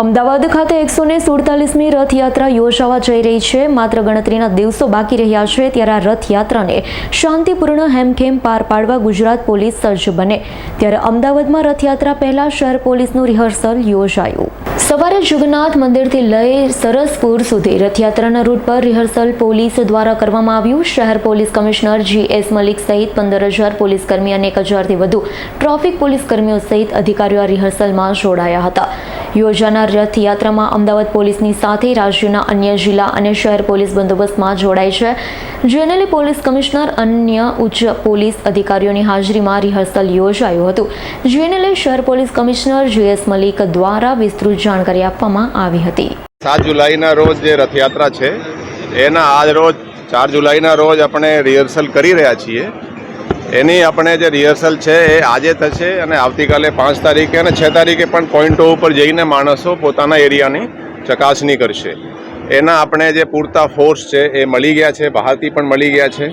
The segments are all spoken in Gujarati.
અમદાવાદ ખાતે એકસો ને સુડતાલીસમી રથયાત્રા યોજાવા જઈ રહી છે. માત્ર ગણતરીના દિવસો બાકી રહ્યા છે ત્યારે આ રથયાત્રાને શાંતિપૂર્ણ હેમખેમ પાર પાડવા ગુજરાત પોલીસ સજ્જ બને. ત્યારે અમદાવાદમાં રથયાત્રા પહેલા શહેર પોલીસનું રિહર્સલ યોજાયું. સવારે જગન્નાથ મંદિરથી લઈ સરસપુર સુધી રથયાત્રાના રૂટ પર રિહર્સલ પોલીસ દ્વારા કરવામાં આવ્યું. શહેર police commissioner G S Malik સહિત પંદર હજાર પોલીસ કર્મી અને એક હજારથી વધુ ટ્રાફિક પોલીસ કર્મીઓ સહિત અધિકારીઓ આ રિહર્સલમાં જોડાયા હતા. યોજાનાર રથયાત્રામાં અમદાવાદ પોલીસની સાથે રાજ્યના અન્ય જિલ્લા અને શહેર પોલીસ બંદોબસ્તમાં જોડાય છે. જેનેલી પોલીસ કમિશનર અન્ય ઉચ્ચ પોલીસ અધિકારીઓની હાજરીમાં રિહર્સલ યોજાયું હતું. જેને શહેર પોલીસ કમિશનર જીએસ મલિક દ્વારા વિસ્તૃત જાણકારી આપવામાં આવી હતી. સાત જુલાઈના રોજ જે રથયાત્રા છે, એના આજ રોજ, ચાર જુલાઈના રોજ આપણે રિહર્સલ કરી રહ્યા છીએ. એની આપણે જે રિહર્સલ છે એ આજે થશે અને આવતીકાલે પાંચ તારીખે અને છ તારીખે પણ પોઈન્ટો ઉપર જઈને માણસો પોતાના એરિયાની ચકાસણી કરશે. એના આપણે જે પૂરતા ફોર્સ છે એ મળી ગયા છે, બહારથી પણ મળી ગયા છે.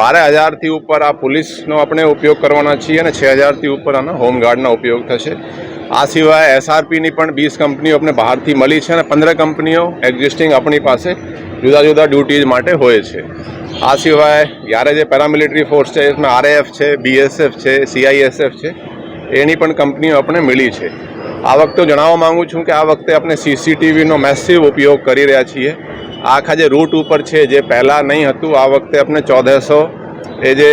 બારે હજારથી ઉપર આ પોલીસનો આપણે ઉપયોગ કરવાના છીએ અને છ હજારથી ઉપર આના હોમગાર્ડનો ઉપયોગ થશે. આ સિવાય એસઆરપીની પણ વીસ કંપનીઓ આપણે બહારથી મળી છે અને પંદર કંપનીઓ એક્ઝિસ્ટિંગ આપણી પાસે જુદા જુદા ડ્યુટીઝ માટે હોય છે. આ સિવાય જ્યારે જે પેરામિલિટરી ફોર્સ છે, એમાં આરએએફ છે, બીએસએફ છે, સીઆઈએસએફ છે, એની પણ કંપનીઓ આપણે મળી છે. આ વખતે જણાવવા માગું છું કે આ વખતે આપણે સીસીટીવીનો મેસિવ ઉપયોગ કરી રહ્યા છીએ. આખા જે રૂટ ઉપર છે, જે પહેલાં નહીં હતું, આ વખતે આપણે ચૌદસો એ જે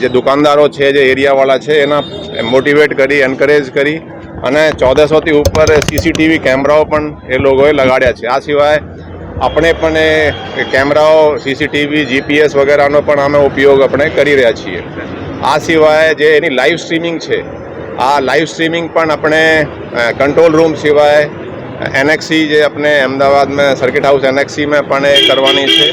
જે દુકાનદારો છે, જે એરિયાવાળા છે, એના મોટિવેટ કરી, એન્કરેજ કરી અને ચૌદસોથી ઉપર સીસીટીવી કેમેરાઓ પણ એ લોકોએ લગાડ્યા છે. આ સિવાય આપણે પણ એ કેમેરાઓ, સીસીટીવી, જીપીએસ વગેરેનો પણ અમે ઉપયોગ આપણે કરી રહ્યા છીએ. આ સિવાય જે એની લાઈવ સ્ટ્રીમિંગ છે, આ લાઈવ સ્ટ્રીમિંગ પણ આપણે કંટ્રોલ રૂમ સિવાય એનએક્સી જે આપણે અમદાવાદમાં સર્કિટ હાઉસ એનએક્સીમાં પણ એ કરવાની છે.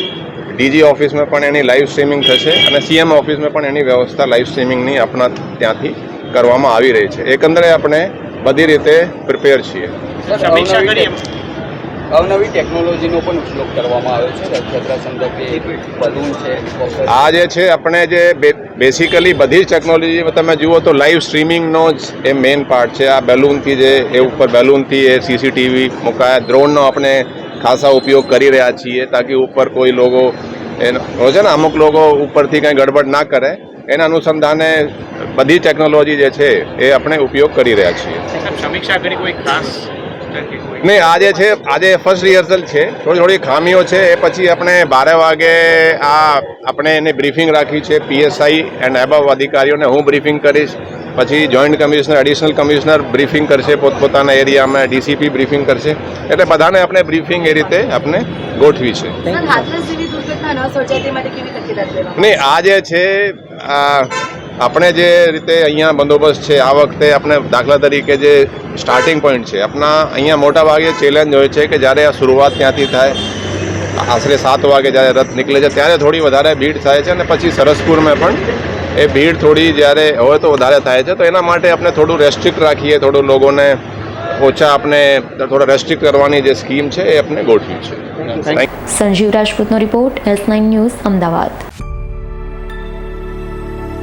ડીજી ઓફિસમાં પણ એની લાઈવ સ્ટ્રીમિંગ થશે અને સીએમ ઓફિસમાં પણ એની વ્યવસ્થા લાઈવ સ્ટ્રીમિંગની આપણા ત્યાંથી કરવામાં આવી રહી છે. એકંદરે આપણે બધી રીતે પ્રિપેર છીએ. અવનવી ટેકનોલોજીનો પણ ઉપયોગ કરવામાં આવ્યો છે. રથયાત્રા સંદર્ભે બલૂન છે આ જે છે આપણે જે બેસિકલી બધી જ ટેકનોલોજી તમે જુઓ તો લાઈવ સ્ટ્રીમિંગનો જ એ મેઇન પાર્ટ છે. આ બેલૂનથી જે એ ઉપર બેલૂનથી એ સીસીટીવી મુકાયા. ડ્રોનનો આપણે ખાસા ઉપયોગ કરી રહ્યા છીએ તાકી ઉપર કોઈ લોકો એનો હોય છે ને અમુક લોકો ઉપરથી કંઈ ગડબડ ના કરે. એના અનુસંધાને બધી ટેકનોલોજી જે છે એ આપણે ઉપયોગ કરી રહ્યા છીએ. સમીક્ષા કરી કોઈ ખાસ નહીં આજે છે આજે ફર્સ્ટ રિહર્સલ છે. થોડી થોડી ખામીઓ છે એ પછી આપણે બારે વાગે આ આપણે એની બ્રીફિંગ રાખી છે પીએસઆઈ એન્ડ એબવ અધિકારીઓને હું બ્રીફિંગ કરીશ. પછી joint commissioner additional commissioner briefing કરશે પોતપોતાના એરિયામાં ડીસીપી બ્રીફિંગ કરશે. એટલે બધાને આપણે બ્રીફિંગ એ રીતે આપણે ગોઠવી છે. નહીં આજે છે આ આપણે જે રીતે અહીંયા બંદોબસ્ત છે, આ વખતે આપણે દાખલા તરીકે જે સ્ટાર્ટિંગ પોઈન્ટ છે, આપણા અહીંયા મોટા ભાગે ચેલેન્જ હોય છે કે જ્યારે આ શરૂઆત ત્યાંથી થાય, આશરે સાત વાગે જ્યારે રથ નીકળે છે, ત્યારે થોડી વધારે ભીડ થાય છે અને પછી સરસપુરમાં પણ એ ભીડ થોડી જ્યારે હોય તો વધારે થાય છે. તો એના માટે આપણે થોડું રેસ્ટ્રિક્ટ રાખીએ, થોડું લોકોને ઓછા આપણે થોડા રેસ્ટ્રિક્ટ કરવાની જે સ્કીમ છે, એ આપણે ગોઠવી છે. Sanjeev રાજપૂતનો report S nine news Ahmedabad.